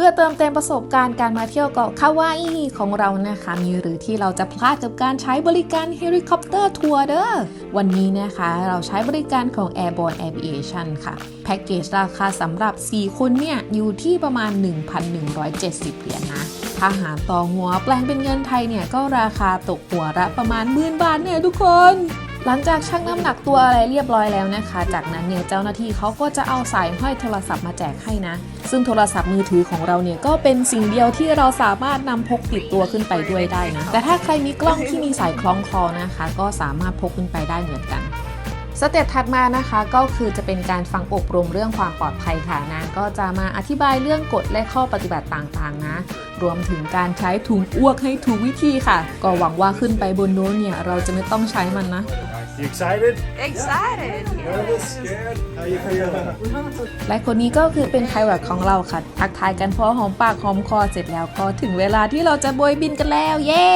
พื่อเติมเต็มประสบการณ์การมาเที่ยวเกาะคาวาอิของเรานะคะ มีหรือที่เราจะพลาดกับการใช้บริการเฮลิคอปเตอร์ทัวร์เด้อวันนี้นะคะเราใช้บริการของ Airborne Aviation ค่ะ แพ็กเกจราคาสำหรับ 4 คนเนี่ย อยู่ที่ประมาณ 1,170 เหรียญนะถ้าหารต่อหัวแปลงเป็นเงินไทยเนี่ย ก็ราคาตกหัวละประมาณหมื่นบาทเนี่ยทุกคน หลังจากชั่งน้ำหนักตัวอะไรเรียบร้อยแล้วนะคะ จากนั้นเนี่ยเจ้าหน้าที่เขาก็จะเอาสายห้อยโทรศัพท์มาแจกให้นะ ซึ่งโทรศัพท์มือถือของเราเนี่ยก็เป็นสิ่งเดียวที่เราสามารถนำพกติดตัวขึ้นไปด้วยได้นะ แต่ถ้าใครมีกล้องที่มีสายคล้องคอนะคะ ก็สามารถพกขึ้นไปได้เหมือนกันสเต็ปถัดมานะคะก็คือจะเป็นการฟังอบรมเรื่องความปลอดภัยค่ะนางก็จะมาอธิบายเรื่องกฎและข้อปฏิบัติต่างๆนะ รวมถึงการใช้ถุงอ้วกให้ถูกวิธีค่ะ ก็หวังว่าขึ้นไปบนโน้นเนี่ยเราจะไม่ต้องใช้มันนะ You excited? Excited. Nervous? Scared? How you feeling? และคนนี้ก็คือเป็นไพรตของเราค่ะทักทายกันพอหอมปากหอมคอเสร็จแล้วก็ถึงเวลาที่เราจะโบยบินกันแล้ว เย้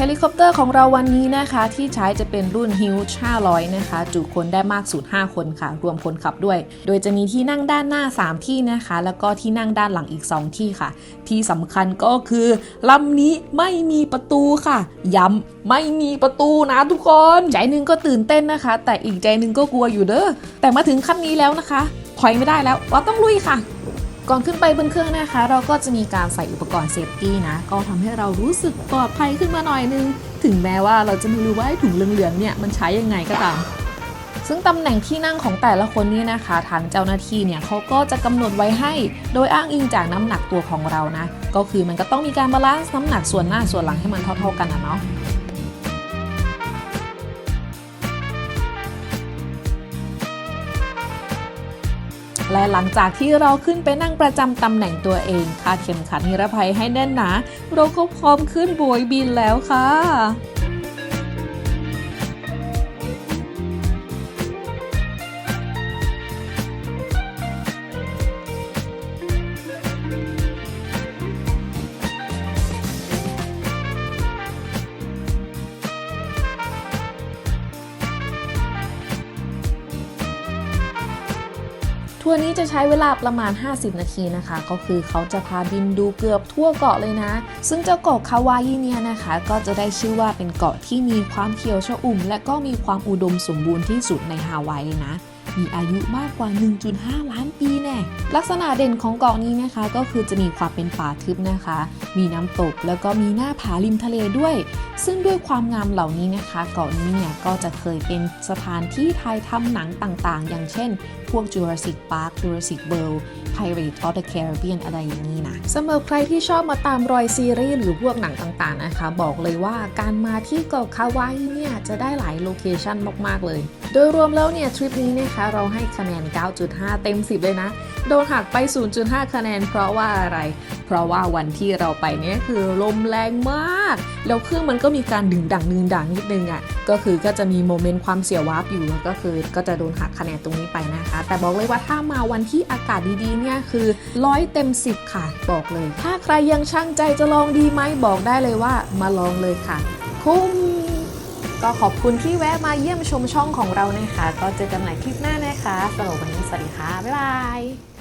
เฮลิคอปเตอร์ของเราวันนี้นะคะที่ใช้จะเป็นรุ่น Huge 500 นะคะ จุคนได้มากสุด 5 คนค่ะ รวมคนขับด้วย โดยจะมีที่นั่งด้านหน้า 3 ที่นะคะ แล้วก็ที่นั่งด้านหลังอีก 2 ที่ค่ะ ที่สำคัญก็คือลำนี้ไม่มีประตูค่ะ ย้ำไม่มีประตูนะทุกคน ใจหนึ่งก็ตื่นเต้นนะคะ แต่อีกใจหนึ่งก็กลัวอยู่เด้อแต่มาถึงขั้นนี้แล้วนะคะถอยไม่ได้แล้วเราต้องลุยค่ะ ก่อนขึ้นไปบนเครื่องนะคะ เราก็จะมีการใส่อุปกรณ์เซฟตี้นะ ก็ทำให้เรารู้สึกปลอดภัยขึ้นมาหน่อยนึง ถึงแม้ว่าเราจะไม่รู้ว่าถุงเหลืองๆเนี่ยมันใช้ยังไงก็ตาม ซึ่งตำแหน่งที่นั่งของแต่ละคนนี่นะคะ ทางเจ้าหน้าที่เนี่ยเขาก็จะกำหนดไว้ให้ โดยอ้างอิงจากน้ำหนักตัวของเรานะ ก็คือมันก็ต้องมีการบาลานซ์น้ำหนักส่วนหน้าส่วนหลังให้มันเท่า ๆกันนะเนาะ และหลังจากที่เราขึ้นไปนั่งประจำตำแหน่งตัวเองคาดเข็มขัดนิรภัยให้แน่นหนา เราก็พร้อมขึ้นโบยบินแล้วค่ะ ทัวร์นี้จะใช้เวลาประมาณ 50 นาทีนะคะ ก็คือเขาจะพาบินดูเกือบทั่วเกาะเลยนะ ซึ่งเจ้าเกาะคาวายิเนี่ยนะคะ ก็จะได้ชื่อว่าเป็นเกาะที่มีความเขียวชอุ่ม และก็มีความอุดมสมบูรณ์ที่สุดในฮาวายเลยนะ มีอายุมากกว่า 1.5 ล้านปีแน่ลักษณะเด่นของเกาะนี้นะคะ ก็คือจะมีความเป็นป่าทึบนะคะ มีน้ำตกแล้วก็มีหน้าผาริมทะเลด้วย ซึ่งด้วยความงามเหล่านี้นะคะ เกาะนี้เนี่ยก็จะเคยเป็นสถานที่ถ่ายทำหนังต่างๆ อย่างเช่น พวก Jurassic Park Jurassic World Pirates of the Caribbean อะไรอย่างนี้นะสำหรับใครที่ชอบมาตามรอยซีรีส์หรือพวกหนังต่างๆนะคะ บอกเลยว่าการมาที่เกาะคาวายเนี่ยจะได้หลายโลเคชันมากๆเลย โดยรวมแล้วเนี่ยทริปนี้นะคะเราให้คะแนน 9.5 เต็ม 10 เลยนะ โดนหักไป 0.5 คะแนน เพราะว่าอะไร เพราะว่าวันที่เราไปเนี่ยคือลมแรงมาก แล้วเครื่องมันก็มีการดึงดังดึงดังนิดนึงอะ่ะ ก็คือก็จะมีโมเมนต์ความเสียวาร์ปอยู่ก็คือก็จะโดนหักคะแนนตรงนี้ไปนะคะ แต่บอกเลยว่าถ้ามาวันที่อากาศดีๆเนี่ยคือร้อยเต็ม 10 ค่ะ บอกเลย ถ้าใครยังช่างใจจะลองดีไหมบอกได้เลยว่ามาลองเลยค่ะคุ้ม ก็ขอบคุณที่แวะมาเยี่ยมชมช่องของเรานะคะ ก็เจอกันใหม่คลิปหน้านะคะสำหรับวันนี้สวัสดีค่ะ บ๊ายบาย